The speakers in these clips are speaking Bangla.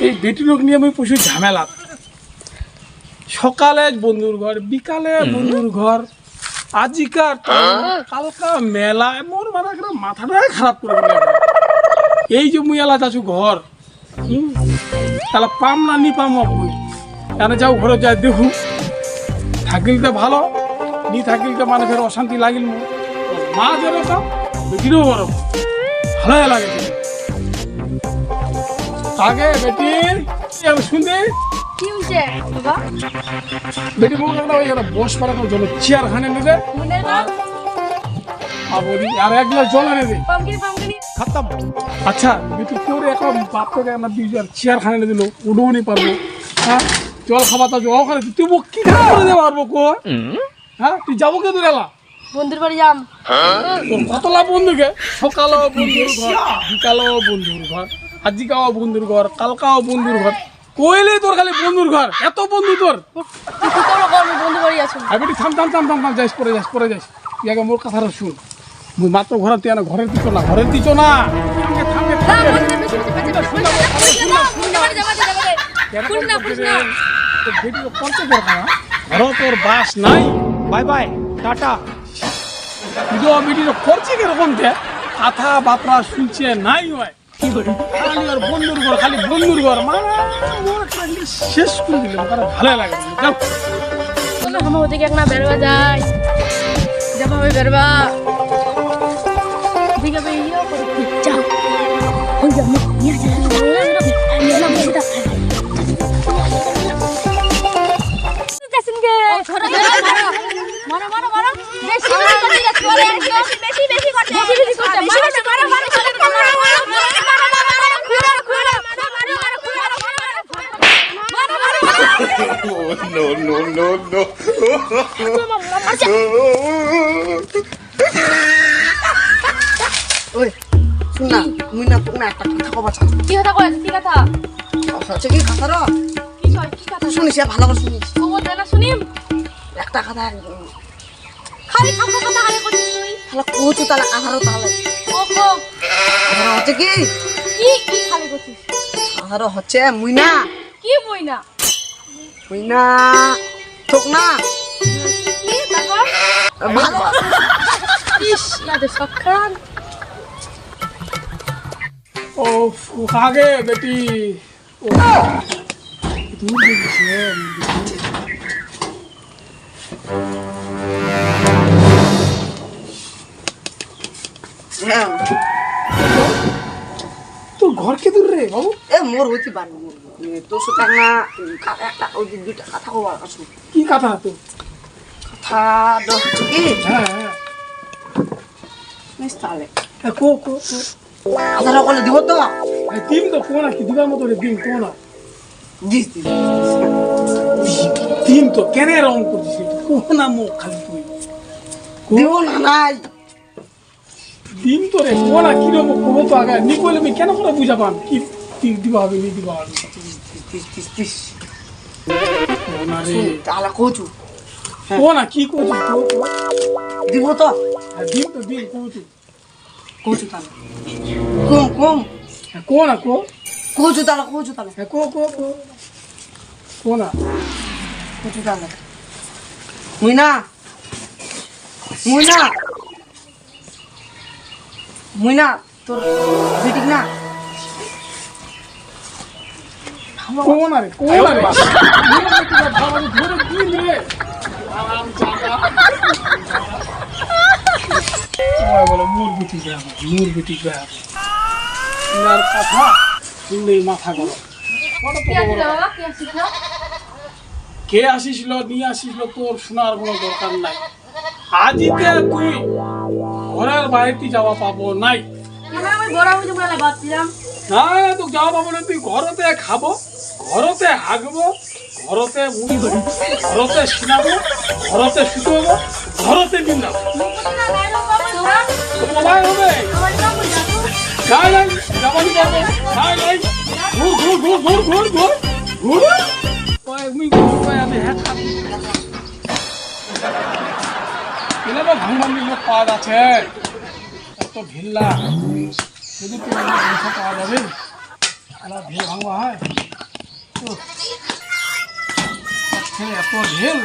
এই বেটি লোক নিয়ে আমি প্রচুর ঝামেলা। সকালে বন্ধুর ঘর বিকালে বন্ধুর ঘর আজিকার কালকা মেলা মোর মারা একটা মাথাটাই খারাপ করে এই যে মুই এলা যাচ্ছু ঘর তাহলে পাম না নি পাম মুই এনে যাও ঘরে যাই দেখু। থাকিলতে ভালো নি থাকিল থাকিলতে মানুষের অশান্তি লাগিল মা যেরকম বিক্রিও বরকম ভালোই লাগে আগে বেটির শুনতে কি হয়েছে বাবা? বেটি মুখ একটা ওই বস জন্য চেয়ার খানে নেবে। মনে না? আর আর এক গ্লাস জল এনে দে। পামকিনি পামকিনি খাতাম। আচ্ছা বেটি তোর এখন বাপ তোকে আমার দুই চেয়ার খানে এনে দিল উঠেও নি পারব। হ্যাঁ জল তো তুই মুখ কি খারাপ করে দেবো পারব কো হ্যাঁ তুই যাব কে তোর এলা? বন্ধুর বাড়ি যাম কতলা বন্ধুকে সকালও বন্ধুর ঘর বিকালও বন্ধুর ঘর আজিকাও বন্ধুর ঘর কালকাও বন্ধুর ঘর কইলেই তোর খালি বন্ধুর ঘর এত বন্ধু তোর আমি বন্ধু বাড়ি আছো আর থাম থাম থাম থাম থাম যাইস পরে যাইস পরে যাইস তুই আগে মোর কথাটা শুন মুই মাত্র ঘরে তুই ঘরের দিচ্ছ না ঘরের দিচ্ছ না থামগে, থামগে, না থামগে। বন্ধু বেশি বেশি বেশি বেশি বেশি না বন্ধু বাড়ি যাবা যাবা কেন শুন না করতে শুন রে? না তোর বেটিকে করতে দরকার, হ্যাঁ? ঘরেও তোর বাস নাই বাই বাই টাটা তো বেটির করছে কীরকম কথা বার্তা শুনছে নাই হয় খালি আর বন্ধুর ঘর খালি বন্ধুর ঘর। মানে শেষ করে দিলে আমার ভালো লাগে যাও। ওদিকে বেরবা যায়। যাবা বেরবা। যাও। ওই আমি নিয়ে যাই না আমি মারো মারো বেশি বেশি করতে বেশি বেশি বেশি করতে বেশি বেশি মারো মারো no, no, no, no. ওই শুন না মুই না তোক একটা কথা কবা চাই কি কথা কয় কি কথা হচ্ছে কি কথা র কি কথা শুনিস ভালো করে শুনিস খবর দে না শুনিম একটা কথা তাহলে কাহারও তাহলে ও কো হচ্ছে কি? কি কি খালি করছিস কাহারও হচ্ছে মুই কি বই না মুই না কি তারপর? ভালো। ইস ইয়াদের সক্ষান ও আগে বেটি। ও। দূর দেখছে হ্যাঁ। তোর ঘর কে দূর রে বাবু? এ মোর হইতে পারব মোর তোর সাথে না কা- একটা ওই যে দুইটা কথা কবা আসো কি কথা তো কথা দ হচ্ছে কি? হ্যাঁ হ্যাঁ। নিস তাহলে কো কো কো। কথাটা দিব তো? দিন তো কোনা কি? দিবার মতো রে দিন কোনা দিস দিস দিন তো কেন রং করছিস? কোনা মুখ খালি তুই। কো- দিব নাই। দিন তো রে কোনা কি রকম কবো তো আগে নি কইলে আমি কেন করে বুঝা পাম? কি কি দিবা হবে নি দিবা হবে? দিস দিস দিস কোনা রে শুন, তাহলে কোচু কোনা কি করছিস কো কো দিব তো। হ্যাঁ, দিন তো দিন কো তুই কোচু তাহলে কম কম হ্যাঁ, কোনা কো। কোচু তাহলে কোচু তাহলে হ্যাঁ, কো কো কো। কোনা। কোচু তাহলে মুই না মুই না তোর না। কোনা কোনা ধরে দিন রে বলে বিটি বিটি কথা শুনলেই মাথা গরম কি আসিছিল নিয়ে আসিছিল তোর শোনার কোনো দরকার নাই। আজিতে তুই ঘরের বাইরে যাওয়া পাবো নাই। আমি না তো যাওয়া পাবো না তুই ঘরতে খাব ঘরতে হাগবো ঘরতে মুড়িব ঘরতে শিনাবো ঘরতে শুকোবো ঘরতে বিন্দাবো। মোবাইল হবে? যাব নাই যাবানি পারব নাই নাই। ঘুর ঘুর ঘুর ঘুর ঘুর ঘুর ঘুর। ওই ঘুর আমি হ্যাঁ খাবি এলে লোক পাওয়া যাচ্ছে। এত ভিল্লা। যদি তুই অন্য পাওয়া যাবে তাহলে ভিড় ভাঙবা হয়? হ্যাঁ এত ঢেল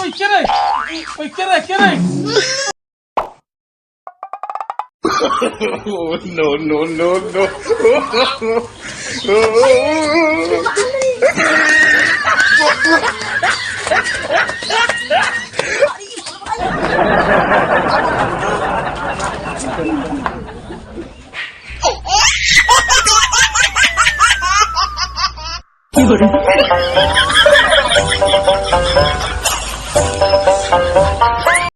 ওই কে রে? ওই কে রে? কে রে? Oh, no, no, no, no. কি করে